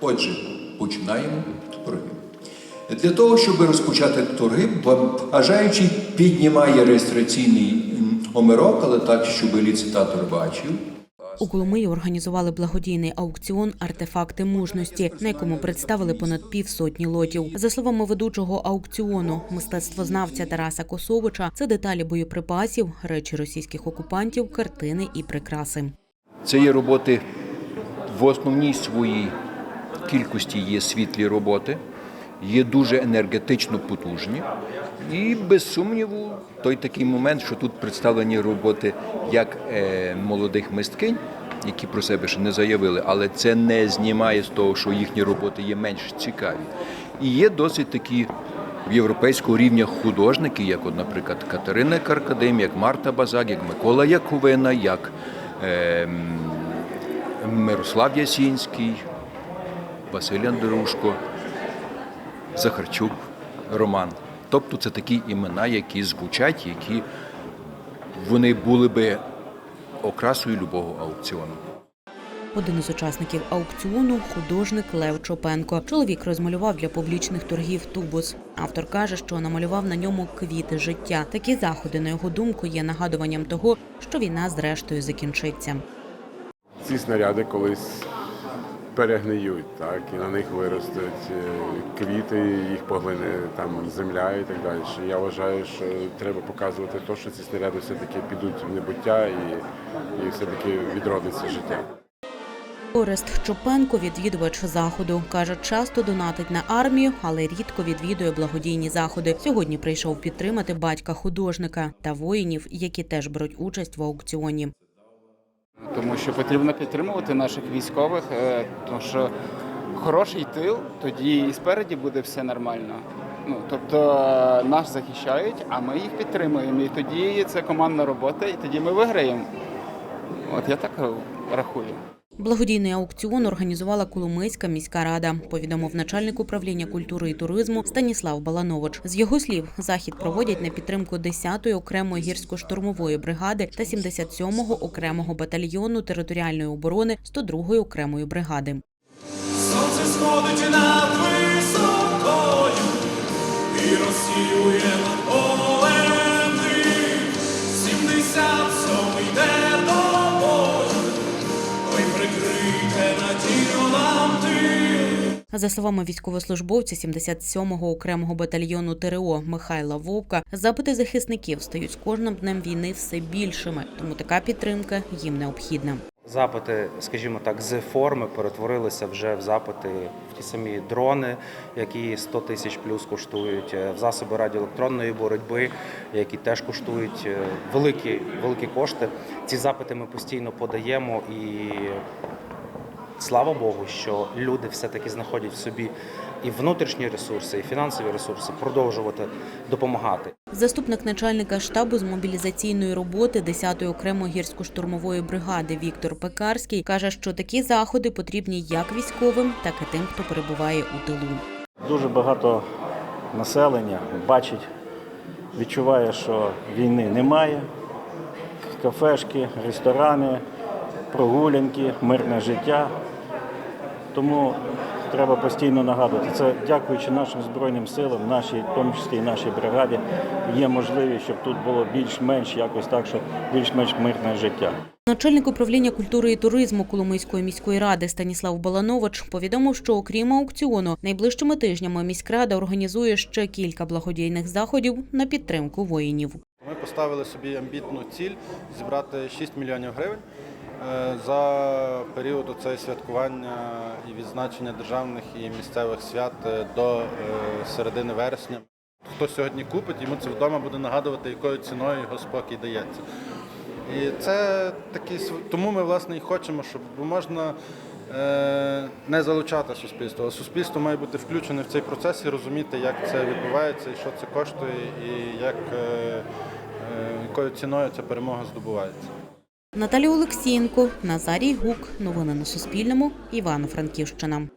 Отже, починаємо торги. Для того, щоб розпочати торги, бажаючий піднімає реєстраційний м, номерок, але так, щоб ліцитатор бачив. У Коломиї організували благодійний аукціон Артефакти мужності, на якому представили понад півсотні лотів. За словами ведучого аукціону, мистецтвознавця Тараса Косовича, це деталі боєприпасів, речі російських окупантів, картини і прикраси. Це є роботи в основній своїй кількості є світлі роботи, є дуже енергетично потужні. І без сумніву, той такий момент, що тут представлені роботи як е, молодих мисткинь, які про себе ще не заявили, але це не знімає з того, що їхні роботи є менш цікаві. І є досить такі європейського рівня художники, як, от, наприклад, Катерина Каркадим, як Марта Базак, як Микола Яковина, як е, Мирослав Ясінський, Василь Андрушко, Захарчук, Роман. Тобто це такі імена, які звучать, які вони були би окрасою любого аукціону. Один із учасників аукціону художник Лев Чопенко. Чоловік розмалював для публічних торгів тубус. Автор каже, що намалював на ньому квіти життя. Такі заходи, на його думку, є нагадуванням того, що війна зрештою закінчиться. ці снаряди колись перегниють, так, і на них виростуть е, квіти, їх поглине там земля і так далі. Я вважаю, що треба показувати те, що ці снаряди все-таки підуть в небуття і, і все-таки відродиться життя. Орест Чопенко, відвідувач заходу, каже, часто донатить на армію, але рідко відвідує благодійні заходи. Сьогодні прийшов підтримати батька художника та воїнів, які теж беруть участь в аукціоні. Тому що потрібно підтримувати наших військових, е, тому що хороший тил, тоді і спереді буде все нормально. Ну тобто е, нас захищають, а ми їх підтримуємо. І тоді це командна робота, і тоді ми виграємо. От я так рахую. Благодійний аукціон організувала Коломийська міська рада, повідомив начальник управління культури і туризму Станіслав Баланович. З його слів, захід проводять на підтримку 10-ї окремої гірсько-штурмової бригади та 77-го окремого батальйону територіальної оборони 102-ї окремої бригади. Сонце сходить над За словами військовослужбовця 77-го окремого батальйону ТРО Михайла Вовка, запити захисників стають з кожним днем війни все більшими, тому така підтримка їм необхідна. Запити, скажімо так, з форми перетворилися вже в запити в ті самі дрони, які 100 тисяч плюс коштують, е, в засоби радіоелектронної боротьби, які теж коштують е, великі, великі кошти. Ці запити ми постійно подаємо і. Слава Богу, що люди все-таки знаходять в собі і внутрішні ресурси, і фінансові ресурси продовжувати допомагати. Заступник начальника штабу з мобілізаційної роботи 10-ї окремої гірсько-штурмової бригади Віктор Пекарський каже, що такі заходи потрібні як військовим, так і тим, хто перебуває у тилу. Дуже багато населення бачить, відчуває, що війни немає. Кафешки, ресторани, прогулянки, мирне життя. Тому треба постійно нагадувати. Це дякуючи нашим Збройним силам, нашій, в тому числі і нашій бригаді, є можливість, щоб тут було більш-менш якось так, що більш-менш мирне життя. Начальник управління культури і туризму Коломийської міської ради Станіслав Баланович повідомив, що окрім аукціону, найближчими тижнями міськрада організує ще кілька благодійних заходів на підтримку воїнів. Ми поставили собі амбітну ціль зібрати 6 мільйонів гривень за період оцей святкування і відзначення державних і місцевих свят е, до е, середини вересня. Хто сьогодні купить, йому це вдома буде нагадувати, якою ціною його спокій дається. І це такий тому ми власне і хочемо, щоб можна е, не залучати суспільство. А суспільство має бути включене в цей процес і розуміти, як це відбувається, і що це коштує, і як, е, е, якою ціною ця перемога здобувається. Наталія Олексієнко, Назарій Гук. Новини на Суспільному. Івано-Франківщина.